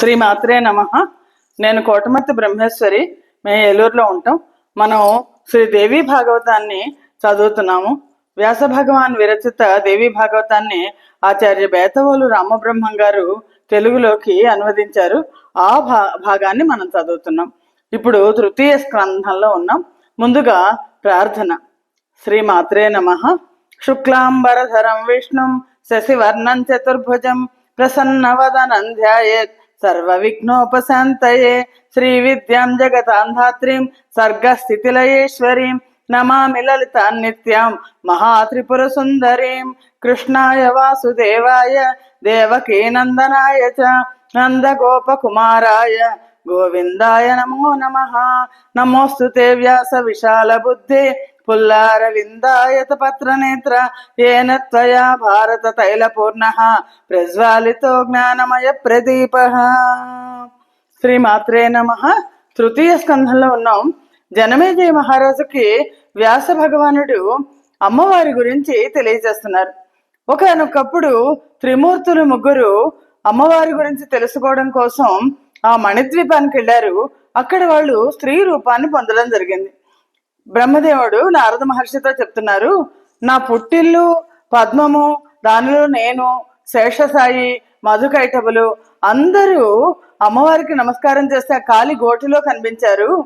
శ్రీ మాత్రే నమ. నేను కోటమర్తి బ్రహ్మేశ్వరి. మేము ఏలూరులో ఉంటాం. మనం శ్రీ దేవి భాగవతాన్ని చదువుతున్నాము. వ్యాస భగవాన్ విరచిత దేవి భాగవతాన్ని ఆచార్య బేతవోలు రామబ్రహ్మం గారు తెలుగులోకి అనువదించారు. ఆ భా భాగాన్ని మనం చదువుతున్నాం. ఇప్పుడు తృతీయ స్కంధంలో ఉన్నాం. ముందుగా ప్రార్థన. శ్రీ మాత్రే నమ. శుక్లాంబరధరం విష్ణుం శశివర్ణం చతుర్భుజం ప్రసన్నవదనం ధ్యాయేత్ సర్వ విఘ్నోపశాంతయే శ్రీ విద్యాం జగతాంధాత్రిం సర్గస్థితిలయేశ్వరీం నమామి లలితాం నిత్యాం మహాత్రిపుర సుందరీం కృష్ణాయ వాసుదేవాయ దేవకీ నందనాయ చ నందగోపకుమారాయ గోవిందాయ నమో నమ నమోస్తు వ్యాస విశాల బుద్ధి పుల్లారవిందాయత పత్రనేత్ర ఏన త్వయా భారత తైలపూర్ణ ప్రజ్వాలితో జ్ఞానమయ ప్రదీప. శ్రీమాత్రే నమ. తృతీయ స్కంధంలో ఉన్నాం. జనమేజయ మహారాజుకి వ్యాస భగవానుడు అమ్మవారి గురించి తెలియజేస్తున్నారు. ఒకనొకప్పుడు త్రిమూర్తులు ముగ్గురు అమ్మవారి గురించి తెలుసుకోవడం కోసం ఆ మణిద్వీపానికి వెళ్ళారు. అక్కడ వాళ్ళు స్త్రీ రూపాన్ని పొందడం జరిగింది. బ్రహ్మదేవుడు నారద మహర్షితో చెప్తున్నారు నా పుట్టిల్లు పద్మము దానిలో నేను శేషసాయి మధుకైటబులు అందరూ అమ్మవారికి నమస్కారం చేస్తే ఆ కాలి గోటిలో కనిపించారు.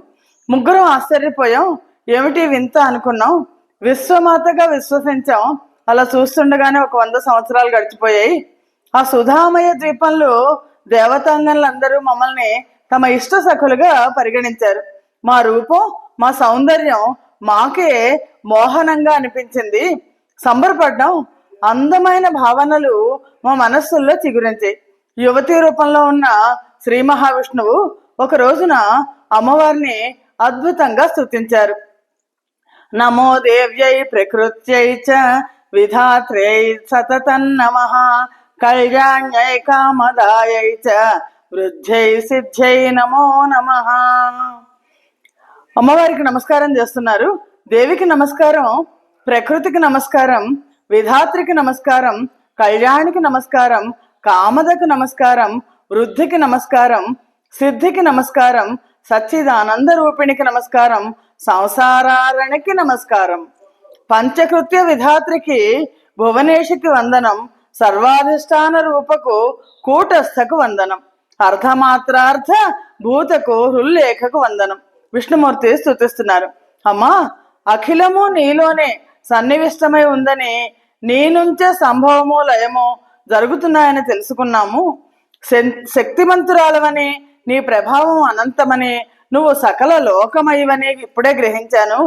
ముగ్గురం ఆశ్చర్యపోయాం ఏమిటి వింత అనుకున్నాం. విశ్వమాతగా విశ్వసించాం అలా చూస్తుండగానే ఒక వంద సంవత్సరాలు గడిచిపోయాయి. ఆ సుధామయ ద్వీపంలో దేవతాంగనులందరూ మమ్మల్ని తమ ఇష్ట సఖులుగా పరిగణించారు. మా రూపం మా సౌందర్యం మాకే మోహనంగా అనిపించింది. సంబరపడ్డాం అందమైన భావనలు మా మనస్సుల్లో చిగురించాయి. యువతి రూపంలో ఉన్న శ్రీ మహావిష్ణువు ఒక రోజున అమ్మవారిని అద్భుతంగా స్థుతించారు నమో దేవ్యై ప్రకృత్యై చ విధాత్రేయ సతతం కళ్యాణ్యై కామదాయై చ వృద్ధ్యై సిద్ధ్యై నమో నమ. అమ్మవారికి నమస్కారం చేస్తున్నారు. దేవికి నమస్కారం ప్రకృతికి నమస్కారం విధాత్రికి నమస్కారం కళ్యాణికి నమస్కారం కామదకు నమస్కారం వృద్ధికి నమస్కారం సిద్ధికి నమస్కారం సచ్చిదానంద రూపిణికి నమస్కారం సంసారారణికి నమస్కారం. పంచకృత్య విధాత్రికి భువనేశికి వందనం సర్వాధిష్టాన రూపకు కూటస్థకు వందనం అర్ధమాత్రార్థ భూతకు హృల్లేఖకు వందనం. విష్ణుమూర్తి స్థుతిస్తున్నారు అమ్మా అఖిలము నీలోనే సన్నివిష్టమై ఉందని నీ నుంచే సంభవము లయము జరుగుతున్నాయని తెలుసుకున్నాము. శక్తిమంతురాలవని నీ ప్రభావం అనంతమని నువ్వు సకల లోకమయవని ఇప్పుడే గ్రహించాను.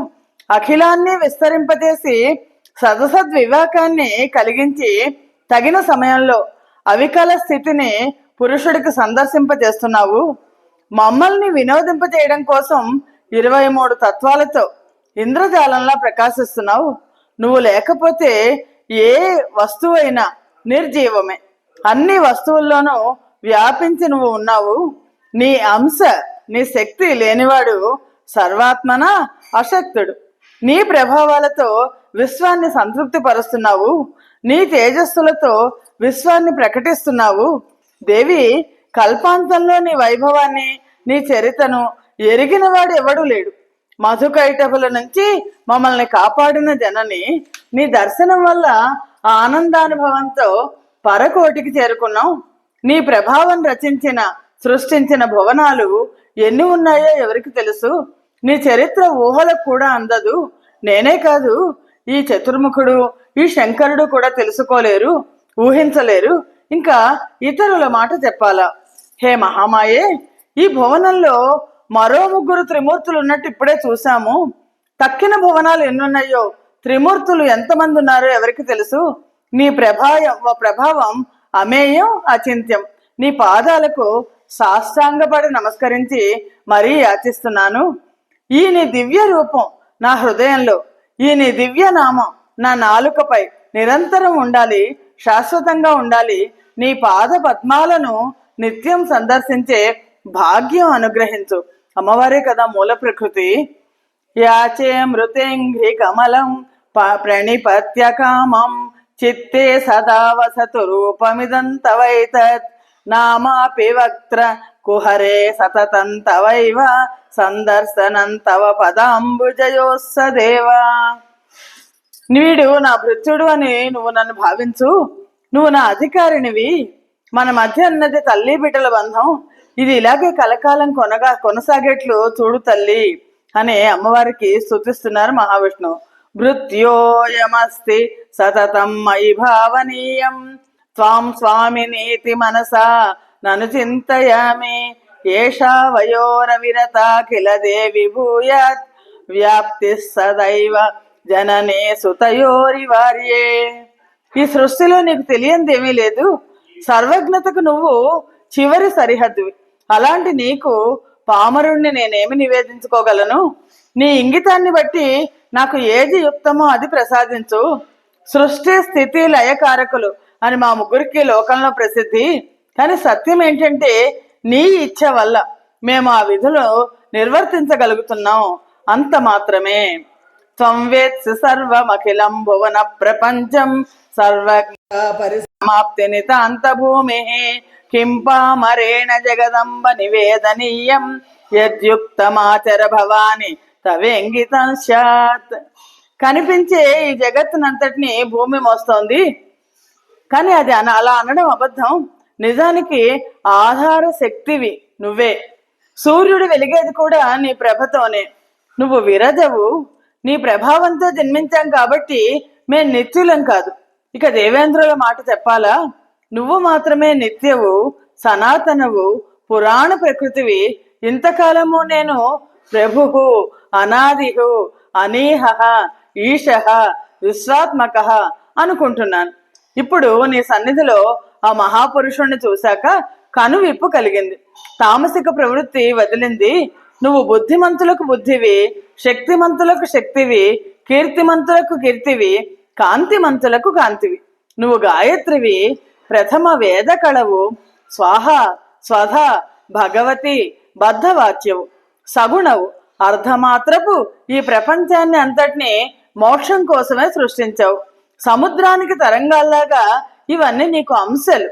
అఖిలాన్ని విస్తరింపజేసి సదసద్ వివేకాన్ని కలిగించి తగిన సమయంలో అవికల స్థితిని పురుషుడికి సందర్శింపజేస్తున్నావు. మమ్మల్ని వినోదింపజేయడం కోసం ఇరవై మూడు తత్వాలతో ఇంద్రజాలంలా ప్రకాశిస్తున్నావు. నువ్వు లేకపోతే ఏ వస్తువైనా నిర్జీవమే. అన్ని వస్తువుల్లోనూ వ్యాపించి నువ్వు ఉన్నావు. నీ అంశ నీ శక్తి లేనివాడు సర్వాత్మన అశక్తుడు. నీ ప్రభావాలతో విశ్వాన్ని సంతృప్తి పరుస్తున్నావు నీ తేజస్సులతో విశ్వాన్ని ప్రకటిస్తున్నావు. దేవి కల్పాంతంలో నీ వైభవాన్ని నీ చరితను ఎరిగినవాడు ఎవడూ లేడు. మధుకైటపుల నుంచి మమ్మల్ని కాపాడిన జనని నీ దర్శనం వల్ల ఆనందానుభవంతో పరకోటికి చేరుకున్నాం. నీ ప్రభావం రచించిన సృష్టించిన భువనాలు ఎన్ని ఉన్నాయో ఎవరికి తెలుసు. నీ చరిత్ర ఊహలకు కూడా అందదు. నేనే కాదు ఈ చతుర్ముఖుడు ఈ శంకరుడు కూడా తెలుసుకోలేరు ఊహించలేరు. ఇంకా ఇతరుల మాట చెప్పాలా? హే మహామాయే ఈ భువనంలో మరో ముగ్గురు త్రిమూర్తులు ఉన్నట్టు ఇప్పుడే చూసాము తక్కిన భువనాలు ఎన్నున్నాయో? త్రిమూర్తులు ఎంతమంది ఉన్నారో ఎవరికి తెలుసు? నీ ప్రభావం ప్రభావం అమేయం అచింత్యం. నీ పాదాలకు సాష్టాంగపడి నమస్కరించి మరీ యాచిస్తున్నాను. ఈ నీ దివ్య రూపం నా హృదయంలో ఈ నీ దివ్య నామం నా నాలుకపై నిరంతరం ఉండాలి శాశ్వతంగా ఉండాలి నీ పాద పద్మాలను నిత్యం సందర్శించే భాగ్యం అనుగ్రహించు. అమ్మవారే కదా మూల ప్రకృతి. యాచే మృతేంఘ్రి కమలం ప- ప్రణిపత్య కామం చిత్తే సదా వసతు రూపమిదం తవైతత్. నామాపి వక్త్ర కుహరే సతతం తవైవ సందర్శనం తవ పదాంబుజయోస్సదేవా నీడు నా భృత్యుడు అని నువ్వు నన్ను భావించు. నువ్వు నా అధికారినివి. మన మధ్య అన్నది తల్లి బిడ్డల బంధం. ఇది ఇలాగే కలకాలం కొనగా కొనసాగేట్లు చూడు తల్లి అని అమ్మవారికి స్తుతిస్తున్నారు మహావిష్ణువు. మృత్యోయమస్తి సతతం మయి భావనీయం. త్వాం స్వామినీతి మనసా నను చింతయామి. ఏషా వయోరవిరత కిల దేవి భూయాత్. వ్యాప్తి సదైవ జననే సుతయోరి వార్యే. ఈ సృష్టిలో నీకు తెలియంది ఏమీ లేదు. సర్వజ్ఞతకు నువ్వు చివరి సరిహద్దువి. అలాంటి నీకు పామరుణ్ణి నేనేమి నివేదించుకోగలను? నీ ఇంగితాన్ని బట్టి నాకు ఏది యుక్తమో అది ప్రసాదించు. సృష్టి స్థితి లయకారకులు అని మా ముగ్గురికి లోకంలో ప్రసిద్ధి. కానీ సత్యం ఏంటంటే నీ ఇచ్చ వల్ల మేము ఆ విధులు నిర్వర్తించగలుగుతున్నాం. అంత మాత్రమే. త్వం వేత్సి సర్వమఖిలం భువన ప్రపంచం. సర్వ పరిసమాప్తి నితాంత భూమి కిం పామరేణ జగదంబ నివేదనీయం. యద్యుక్తమాచర భవాని తవేంగితం సత్ కనిపించే ఈ జగత్తునంతటిని భూమి మోస్తోంది. కానీ అది అన అలా అనడం అబద్ధం. నిజానికి ఆధార శక్తివి నువ్వే. సూర్యుడు వెలిగేది కూడా నీ ప్రభతోనే. నువ్వు విరజవు. నీ ప్రభావంతో జన్మించాం కాబట్టి మేం నిత్యులం కాదు. ఇక దేవేంద్రుల మాట చెప్పాలా? నువ్వు మాత్రమే నిత్యవు సనాతనవు పురాణ ప్రకృతివి. ఇంతకాలము నేను ప్రభువు అనాదిహు అనీహ ఈశ విశ్వాత్మక అనుకుంటున్నాను. ఇప్పుడు నీ సన్నిధిలో ఆ మహాపురుషుణ్ణి చూశాక కనువిప్పు కలిగింది. తామసిక ప్రవృత్తి వదిలింది. నువ్వు బుద్ధిమంతులకు బుద్ధివి శక్తిమంతులకు శక్తివి కీర్తిమంతులకు కీర్తివి కాంతిమంతులకు కాంతివి. నువ్వు గాయత్రివి ప్రథమ వేద కళవు స్వాహ స్వధ భగవతి బద్ధవాక్యవు సగుణవు అర్ధమాత్రపు ఈ ప్రపంచాన్ని అంతటినీ మోక్షం కోసమే సృష్టించావు. సముద్రానికి తరంగాల్లాగా ఇవన్నీ నీకు అంశాలు.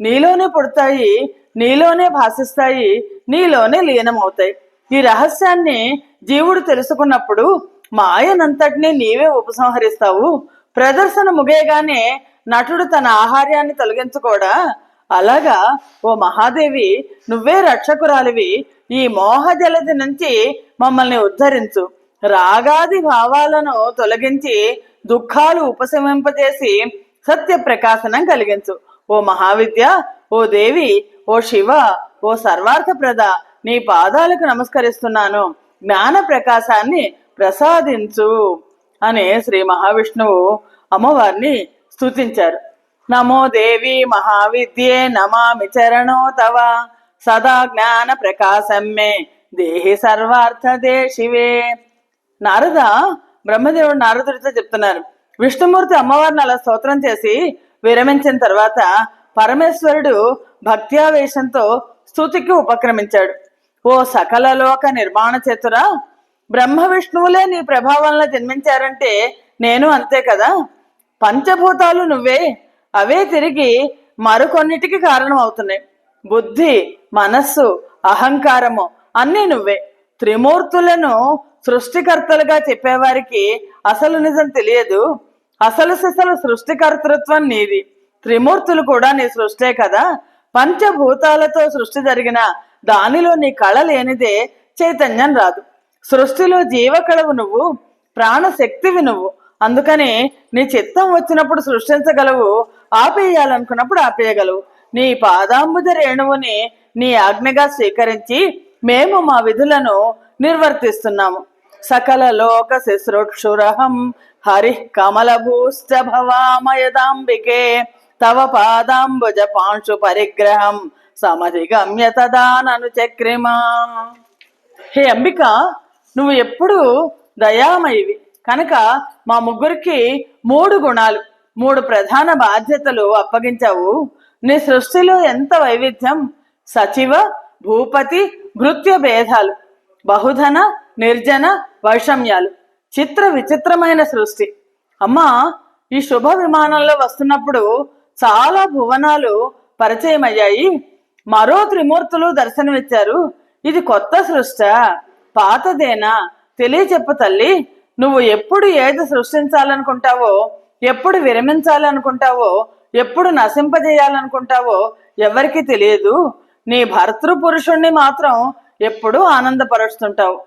నీలోనే పుడతాయి నీలోనే భాషిస్తాయి నీలోనే లీనమవుతాయి. ఈ రహస్యాన్ని జీవుడు తెలుసుకున్నప్పుడు మాయనంతటినీ నీవే ఉపసంహరిస్తావు. ప్రదర్శన ముగేయగానే నటుడు తన ఆహార్యాన్ని తొలగించుకోడా అలాగా ఓ మహాదేవి నువ్వే రక్షకురాలివి. ఈ మోహజలది నుంచి మమ్మల్ని ఉద్ధరించు. రాగాది భావాలను తొలగించి దుఃఖాలు ఉపశమింపజేసి సత్య ప్రకాశనం కలిగించు. ఓ మహావిద్య ఓ దేవి ఓ శివ ఓ సర్వార్థప్రద నీ పాదాలకు నమస్కరిస్తున్నాను. జ్ఞాన ప్రకాశాన్ని ప్రసాదించు అని శ్రీ మహావిష్ణువు అమ్మవారిని స్తుతించారు. నమో దేవి మహావిద్యే నమామి చరణో తవ సదా జ్ఞాన ప్రకాశమ్మే. దేహి సర్వార్థదే శివే. నారద బ్రహ్మదేవుడు నారదుడితో చెప్తున్నారు. విష్ణుమూర్తి అమ్మవారిని అలా స్తోత్రం చేసి విరమించిన తర్వాత పరమేశ్వరుడు భక్త్యావేశంతో స్థుతికి ఉపక్రమించాడు. ఓ సకల లోక నిర్మాణ చేతురా బ్రహ్మ విష్ణువులే నీ ప్రభావంలో జన్మించారంటే నేను అంతే కదా? పంచభూతాలు నువ్వే అవే తిరిగి మరికొన్నిటికి కారణం అవుతున్నాయి బుద్ధి మనస్సు అహంకారము అన్నీ నువ్వే. త్రిమూర్తులను సృష్టికర్తలుగా చెప్పేవారికి అసలు నిజం తెలియదు. అసలు సిసలు సృష్టికర్తృత్వం నీది. త్రిమూర్తులు కూడా నీ సృష్టే కదా? పంచభూతాలతో సృష్టి జరిగిన దానిలో నీ కళ లేనిదే చైతన్యం రాదు. సృష్టిలో జీవకళవు నువ్వు ప్రాణశక్తివి నువ్వు. అందుకని నీ చిత్తం వచ్చినప్పుడు సృష్టించగలవు ఆపేయాలనుకున్నప్పుడు ఆపేయగలవు. నీ పాదాంబుజ రేణువుని నీ ఆజ్ఞగా స్వీకరించి మేము మా విధులను నిర్వర్తిస్తున్నాము. సకల లోక శుశ్రూక్షురహం హరి కమలభూశ్చ భవామయదాంబికే. తవ పాదాంబుజ పాంశు పరిగ్రహం సమధిగమ్య తదా నను చక్రిమా. హే అంబిక నువ్వు ఎప్పుడు దయామయివి. కనుక మా ముగ్గురికి మూడు గుణాలు మూడు ప్రధాన బాధ్యతలు అప్పగించావు. నీ సృష్టిలో ఎంత వైవిధ్యం? సచివ భూపతి భృత్య భేదాలు బహుధన నిర్జన వైషమ్యాలు. చిత్ర విచిత్రమైన సృష్టి. అమ్మా ఈ శుభ విమానంలో వస్తున్నప్పుడు చాలా భువనాలు పరిచయమయ్యాయి. మరో త్రిమూర్తులు దర్శనమిచ్చారు. ఇది కొత్త సృష్ట. పాతదేనా? తెలియచెప్పు తల్లి. నువ్వు ఎప్పుడు ఏది సృష్టించాలనుకుంటావో ఎప్పుడు విరమించాలనుకుంటావో ఎప్పుడు నశింపజేయాలనుకుంటావో ఎవరికి తెలియదు. నీ భర్తృ పురుషుణ్ణి మాత్రం ఎప్పుడూ ఆనందపరుస్తుంటావు.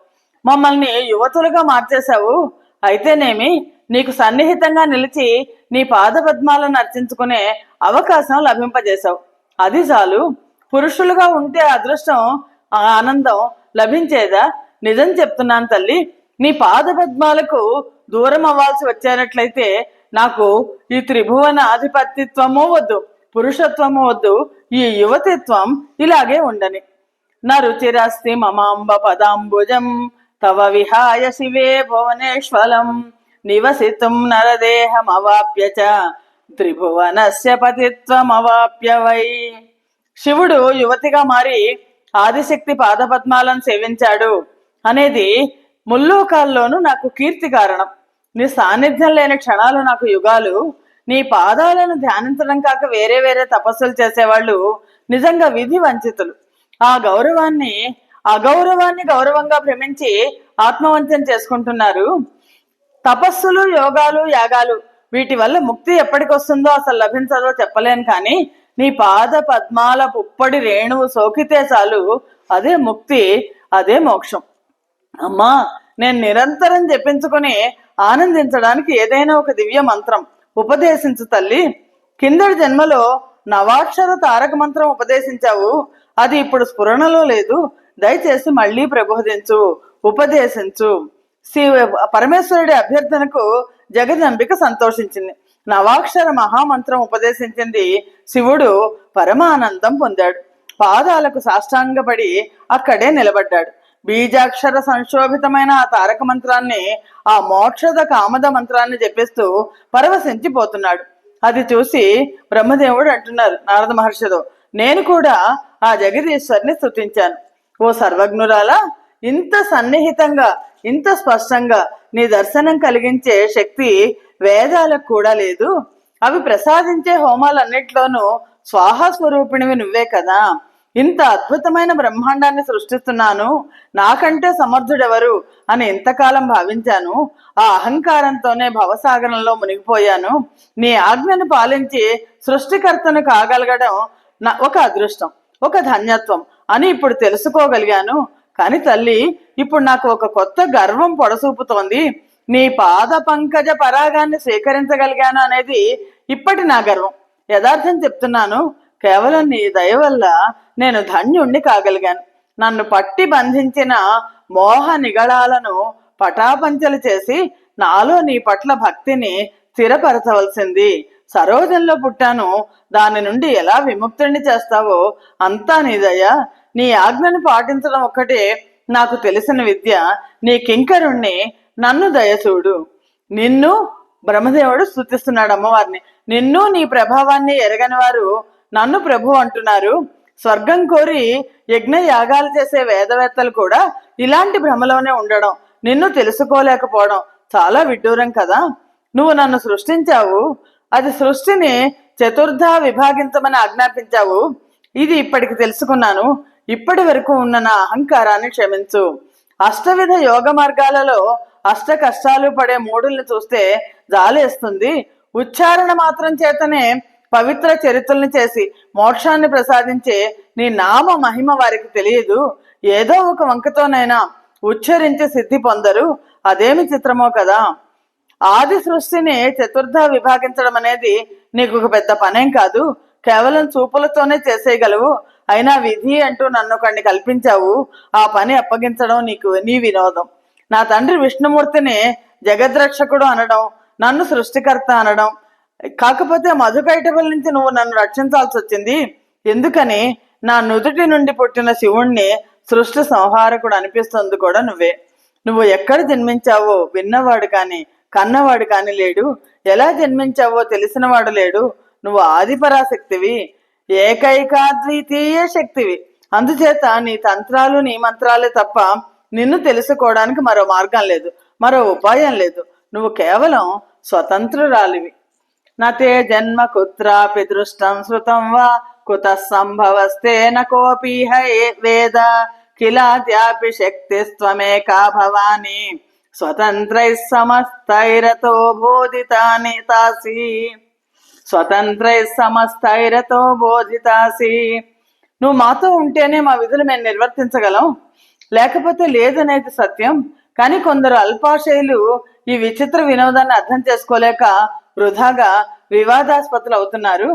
మమ్మల్ని యువతులుగా మార్చేశావు. అయితేనేమి నీకు సన్నిహితంగా నిలిచి నీ పాద పద్మాలను అర్చించుకునే అవకాశం లభింపజేశావు. అది చాలు. పురుషులుగా ఉంటే అదృష్టం ఆ ఆనందం లభించేదా? నిజం చెప్తున్నాను తల్లి. నీ పాద పద్మాలకు దూరం అవ్వాల్సి వచ్చేటట్లయితే నాకు ఈ త్రిభువన ఆధిపత్యత్వము వద్దు పురుషత్వము వద్దు ఈ యువతిత్వం ఇలాగే ఉండని. నా రుచిరాస్తి మమాంబ పదాంబుజం తవ విహాయ శివే భువనేశ్వరం నివసితుం నరదేహమవాప్య చ. త్రిభువనస్య పతిత్వమవాప్య వై. శివుడు యువతిగా మారి ఆదిశక్తి పాదపద్మాలను సేవించాడు అనేది ముల్లోకాల్లోనూ నాకు కీర్తి కారణం. నీ సాన్నిధ్యం లేని క్షణాలు నాకు యుగాలు. నీ పాదాలను ధ్యానించడం కాక వేరే వేరే తపస్సులు చేసేవాళ్ళు నిజంగా విధి వంచితులు ఆ గౌరవాన్ని అగౌరవాన్ని గౌరవంగా భ్రమించి ఆత్మవంతం చేసుకుంటున్నారు. తపస్సులు యోగాలు యాగాలు వీటి వల్ల ముక్తి ఎప్పటికొస్తుందో అసలు లభించదో చెప్పలేను కానీ నీ పాద పద్మాల పుప్పడి రేణువు సోకితే చాలు. అదే ముక్తి అదే మోక్షం. అమ్మా నేను నిరంతరం జపించుకుని ఆనందించడానికి ఏదైనా ఒక దివ్య మంత్రం ఉపదేశించు తల్లి. కిందటి జన్మలో నవాక్షర తారక మంత్రం ఉపదేశించావు. అది ఇప్పుడు స్ఫురణలో లేదు. దయచేసి మళ్ళీ ప్రబోధించు ఉపదేశించు. శ్రీ పరమేశ్వరుడి అభ్యర్థనకు జగదంబిక సంతోషించింది. నవాక్షర మహామంత్రం ఉపదేశించింది శివుడు. పరమానందం పొందాడు. పాదాలకు సాష్టాంగపడి అక్కడే నిలబడ్డాడు. బీజాక్షర సంశోభితమైన ఆ తారక మంత్రాన్ని ఆ మోక్షద కామద మంత్రాన్ని చెప్పేస్తూ పరవశించిపోతున్నాడు. అది చూసి బ్రహ్మదేవుడు అంటున్నారు నారద మహర్షితో నేను కూడా ఆ జగదీశ్వరిని స్థుతించాను ఓ సర్వజ్ఞురాలా ఇంత సన్నిహితంగా ఇంత స్పష్టంగా నీ దర్శనం కలిగించే శక్తి వేదాలకు కూడా లేదు. అవి ప్రసాదించే హోమాలన్నిట్లోనూ స్వాహా స్వరూపిణివి నువ్వే కదా. ఇంత అద్భుతమైన బ్రహ్మాండాన్ని సృష్టిస్తున్నాను. నాకంటే సమర్థుడెవరు అని ఇంతకాలం భావించాను. ఆ అహంకారంతోనే భవసాగరంలో మునిగిపోయాను. నీ ఆజ్ఞను పాలించి సృష్టికర్తను కాగలగడం ఒక అదృష్టం ఒక ధన్యత్వం అని ఇప్పుడు తెలుసుకోగలిగాను. కానీ తల్లి ఇప్పుడు నాకు ఒక కొత్త గర్వం పొడసూపుతోంది. నీ పాద పంకజ పరాగాన్ని స్వీకరించగలిగాను అనేది ఇప్పటి నా గర్వం. యథార్థం చెప్తున్నాను కేవలం నీ దయ వల్ల నేను ధన్యుణ్ణి కాగలిగాను. నన్ను పట్టి బంధించిన మోహ నిగళాలను పటాపంచలు చేసి నాలో నీ పట్ల భక్తిని స్థిరపరచవలసింది. సరోజంలో పుట్టాను. దాని నుండి ఎలా విముక్తుడిని చేస్తావో అంతా నీ దయ. నీ ఆజ్ఞను పాటించడం ఒక్కటే నాకు తెలిసిన విద్య. నీ కింకరుణ్ణి నన్ను దయచూడు. నిన్ను బ్రహ్మదేవుడు స్థుతిస్తున్నాడు అమ్మవారిని. నిన్ను నీ ప్రభావాన్ని ఎరగని వారు నన్ను ప్రభు అంటున్నారు. స్వర్గం కోరి యజ్ఞ యాగాలు చేసే వేదవేత్తలు కూడా ఇలాంటి భ్రమలోనే ఉండడం నిన్ను తెలుసుకోలేకపోవడం చాలా విడ్డూరం కదా. నువ్వు నన్ను సృష్టించావు. అది సృష్టిని చతుర్థ విభాగించమని ఆజ్ఞాపించావు. ఇది ఇప్పటికి తెలుసుకున్నాను. ఇప్పటి వరకు ఉన్న నా అహంకారాన్ని క్షమించు. అష్టవిధ యోగ మార్గాలలో అష్ట కష్టాలు పడే మూడుల్ని చూస్తే జాలేస్తుంది. ఉచ్చారణ మాత్రం చేతనే పవిత్ర చరిత్రల్ని చేసి మోక్షాన్ని ప్రసాదించే నీ నామ మహిమ వారికి తెలియదు. ఏదో ఒక వంకతోనైనా ఉచ్చరించి సిద్ధి పొందరు. అదేమి చిత్రమో కదా. ఆది సృష్టిని చతుర్థ విభాగించడం అనేది నీకు ఒక పెద్ద పనేం కాదు. కేవలం చూపులతోనే చేసేయగలవు. అయినా విధి అంటూ నన్ను కొన్ని కల్పించావు. ఆ పని అప్పగించడం నీకు నీ వినోదం. నా తండ్రి విష్ణుమూర్తిని జగద్రక్షకుడు అనడం నన్ను సృష్టికర్త అనడం. కాకపోతే మధుకైటబుల్ నుంచి నువ్వు నన్ను రక్షించాల్సి వచ్చింది. ఎందుకని? నా నుదుటి నుండి పుట్టిన శివుణ్ణి సృష్టి సంహారకుడు అనిపిస్తుంది కూడా నువ్వే. నువ్వు ఎక్కడ జన్మించావో విన్నవాడు కాని కన్నవాడు కాని లేడు. ఎలా జన్మించావో తెలిసినవాడు లేడు. నువ్వు ఆదిపరాశక్తివి. ఏకైకాద్వితీయ శక్తివి. అందుచేత నీ తంత్రాలు నీ మంత్రాలే తప్ప నిన్ను తెలుసుకోవడానికి మరో మార్గం లేదు మరో ఉపాయం లేదు. నువ్వు కేవలం స్వతంత్రురాలివి. నతే జన్మ కుత్రాపి దృష్టం శృతం వా కుత సంభవస్తే నోపీహ వేద కిలాద్యాపి శక్తిస్త్వమేకా భవాని. స్వతంత్రై సమస్తైరతో బోధితాని తాసి. స్వతంత్ర సమస్తైరతో బోధితాసి. నువ్వు మాతో ఉంటేనే మా విధులు మేము నిర్వర్తించగలం. లేకపోతే లేదనేది సత్యం. కానీ కొందరు అల్పాశయులు ఈ విచిత్ర వినోదాన్ని అర్థం చేసుకోలేక వృధాగా వివాదాస్పతులు అవుతున్నారు.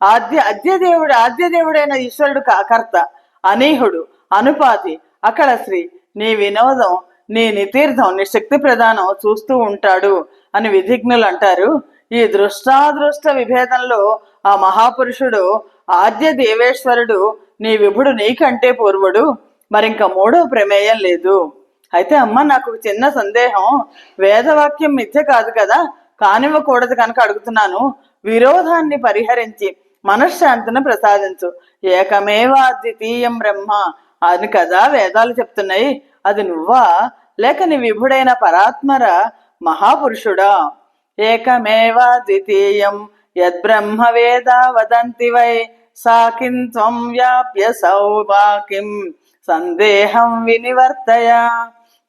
ఆద్య అద్యదేవుడు ఆద్యదేవుడైన ఈశ్వరుడు కాకర్త అనీహుడు అనుపాతి అక్కడ శ్రీ నీ వినోదం నీ నితీర్థం నీ శక్తి ప్రదానం చూస్తూ ఉంటాడు అని విధిజ్ఞులు అంటారు. ఈ దృష్టాదృష్ట విభేదంలో ఆ మహాపురుషుడు ఆద్య దేవేశ్వరుడు నీ విభుడు నీకంటే పూర్వుడు. మరింక మూడో ప్రమేయం లేదు. అయితే అమ్మ నాకు చిన్న సందేహం. వేదవాక్యం మిథ్య కాదు కదా? కానివ్వకూడదు కనుక అడుగుతున్నాను. విరోధాన్ని పరిహరించి మనశ్శాంతిని ప్రసాదించు. ఏకమేవా ద్వితీయం బ్రహ్మ. అని కదా వేదాలు చెప్తున్నాయి. అది నువ్వా? లేక నీ విభుడైన పరాత్మర మహాపురుషుడా? ఏకమేవ ద్వితీయం. యద్బ్రహ్మ వేద వదంతి వై. సాకిం త్వం వ్యాప్య సౌవాకిం సందేహం వినివర్తయ.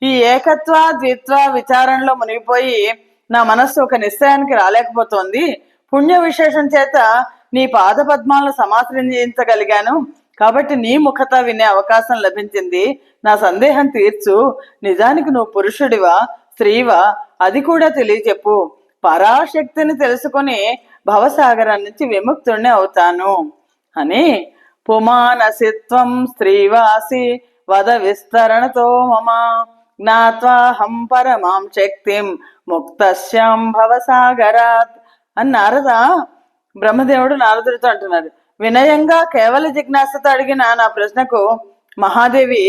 ఈ ఏకత్వ ద్విత్వ విచారణలో మునిగిపోయి నా మనస్సు ఒక నిశ్చయానికి రాలేకపోతోంది. పుణ్య విశేషం చేత నీ పాద పద్మాలను సమాశ్రయించగలిగాను. కాబట్టి నీ ముఖత వినే అవకాశం లభించింది. నా సందేహం తీర్చు. నిజానికి నువ్వు పురుషుడివా స్త్రీవా? అది కూడా తెలియచెప్పు. పరాశక్తిని తెలుసుకొని భవసాగరం నుంచి విముక్తుణ్ణి అవుతాను అని పుమానసిత్వం స్త్రీవాసి వద విస్తరణతో మమ జ్ఞాత్వాహం పరమాం శక్తిం ముక్తశ్యాం భవసాగరాత్ అని నారద బ్రహ్మదేవుడు నారదుడితో అంటున్నారు వినయంగా కేవల జిజ్ఞాసతో అడిగిన నా ప్రశ్నకు మహాదేవి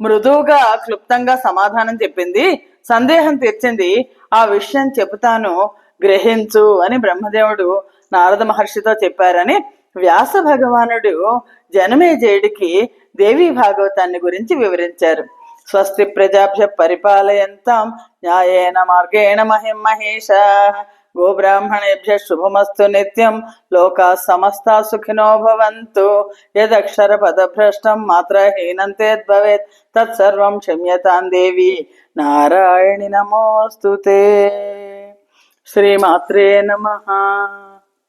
మృదువుగా క్లుప్తంగా సమాధానం చెప్పింది సందేహం తీర్చింది ఆ విషయం చెబుతాను గ్రహించు అని బ్రహ్మదేవుడు నారద మహర్షితో చెప్పారని వ్యాస భగవానుడు జనమేజయుడికి దేవీ భాగవతాన్ని గురించి వివరించారు. స్వస్తి ప్రజాభ్య పరిపాలయంతాం న్యాయేన మార్గేణ మహిం మహేష. గోబ్రాహ్మణేభ్య శుభమస్తు నిత్యం. లోకా సమస్తా సుఖినో భవంతు. యదక్షర పదభ్రష్టం మాత్రహీనంతే భవేత్ తత్సర్వం క్షమ్యతాం దేవి. నారాయణి నమోస్తుతే శ్రీమాత్రే నమః